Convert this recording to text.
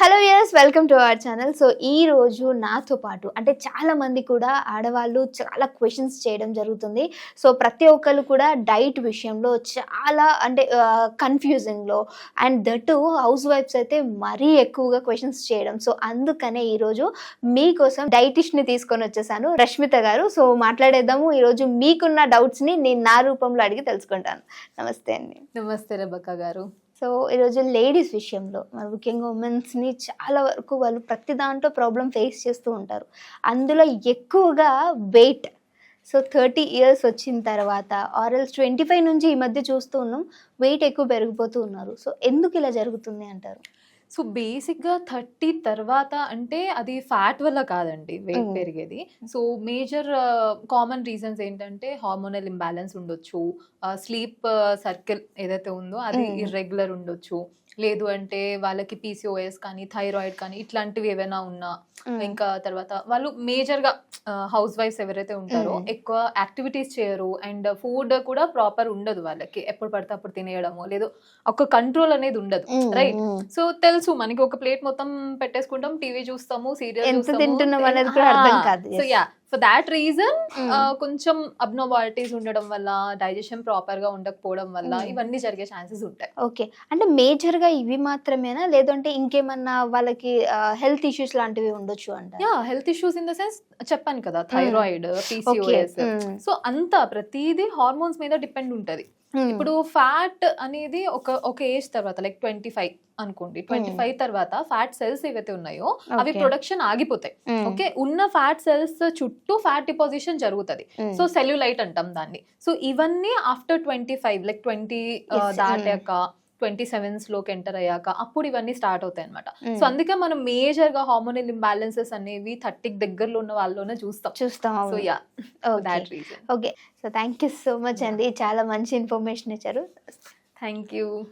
Hello yes welcome to our channel so ఈ రోజు నాతో పాటు అంటే చాలా మంది కూడా ఆడవాళ్ళు చాలా క్వశ్చన్స్ చేయడం జరుగుతుంది. సో ప్రతి ఒక్కరు కూడా డైట్ విషయంలో చాలా అంటే కన్ఫ్యూజింగ్లో అండ్ దట్ హౌస్ వైఫ్స్ అయితే మరీ ఎక్కువగా క్వశ్చన్స్ చేయడం. సో అందుకనే ఈరోజు మీకోసం డైటిష్ని తీసుకొని వచ్చేసాను రష్మిత గారు. సో మాట్లాడేద్దాము. ఈరోజు మీకున్న డౌట్స్ని నేను నా రూపంలో అడిగి తెలుసుకుంటాను. నమస్తే అండి. నమస్తే రబక్క గారు. సో ఈరోజు లేడీస్ విషయంలో మరి ముఖ్యంగా ఉమెన్స్ని చాలా వరకు వాళ్ళు ప్రతి దాంట్లో ప్రాబ్లం ఫేస్ చేస్తూ ఉంటారు. అందులో ఎక్కువగా వెయిట్ సో థర్టీ ఇయర్స్ వచ్చిన తర్వాత ఆర్ఎల్స్ ట్వంటీ ఫైవ్ నుంచి ఈ మధ్య చూస్తూ ఉన్నాం వెయిట్ ఎక్కువ పెరిగిపోతూ ఉన్నారు. సో ఎందుకు ఇలా జరుగుతుంది అంటారు? సో బేసిక్గా థర్టీ తర్వాత అంటే అది ఫ్యాట్ వల్ల కాదండి వెయిట్. పెరిగేది సో మేజర్ కామన్ రీజన్స్ ఏంటంటే హార్మోనల్ ఇంబ్యాలెన్స్ ఉండొచ్చు స్లీప్ సర్కిల్ ఏదైతే ఉందో అది. ఇర్రెగ్యులర్ ఉండొచ్చు లేదు అంటే వాళ్ళకి పీసీఓఎస్ కానీ థైరాయిడ్ కానీ ఇట్లాంటివి ఏవైనా ఉన్నా ఇంకా తర్వాత వాళ్ళు మేజర్గా హౌస్ వైఫ్స్ ఎవరైతే ఉంటారో. ఎక్కువ యాక్టివిటీస్ చేయరు అండ్ ఫుడ్ కూడా ప్రాపర్ ఉండదు వాళ్ళకి ఎప్పుడు పడితే అప్పుడు తినేయడము లేదు ఒక కంట్రోల్ అనేది ఉండదు రైట్ సో తెలుసు. మనకి ఒక ప్లేట్ మొత్తం పెట్టేసుకుంటాం టీవీ చూస్తాము సీరియల్ ఎంత తింటున్నాం అనేది కూడా అర్థం కాదు. So ya for that reason. కొంచెం అబ్నోబాలిటీస్ ఉండడం వల్ల డైజెషన్ ప్రాపర్గా ఉండకపోవడం వల్ల Mm. ఇవన్నీ జరిగే ఛాన్సెస్ ఉంటాయి. ఓకే అంటే మేజర్గా ఇవి మాత్రమేనా? లేదంటే ఇంకేమన్నా వాళ్ళకి హెల్త్ ఇష్యూస్ లాంటివి ఉండొచ్చు అంట? Ya health issues in the sense చెప్పాను కదా థైరాయిడ్ పీసీఓఎస్ సో అంతా ప్రతిదీ హార్మోన్స్ మీద డిపెండ్ ఉంటది. ఇప్పుడు ఫ్యాట్ అనేది ఒక ఒక ఏజ్ తర్వాత లైక్ ట్వంటీ ఫైవ్ అనుకోండి. ట్వంటీ ఫైవ్ తర్వాత ఫ్యాట్ సెల్స్ ఏవైతే ఉన్నాయో అవి. ప్రొడక్షన్ ఆగిపోతాయి. ఓకే? ఉన్న ఫ్యాట్ సెల్స్ చుట్టూ ఫ్యాట్ డిపాజిషన్ జరుగుతుంది. సో సెల్యులైట్ అంటాం దాన్ని. సో ఇవన్నీ after twenty five like twenty దాటాక ట్వంటీ సెవెన్స్లోకి ఎంటర్ అయ్యాక అప్పుడు ఇవన్నీ స్టార్ట్ అవుతాయి అనమాట సో అందుకే మనం మేజర్గా హార్మోనల్ ఇంబ్యాలెన్సెస్ అనేవి థర్టీకి దగ్గరలో ఉన్న వాళ్ళలోనే చూస్తాం. చూస్తాం so ya that reason okay so thank you so much అండి చాలా మంచి ఇన్ఫర్మేషన్ ఇచ్చారు. Thank you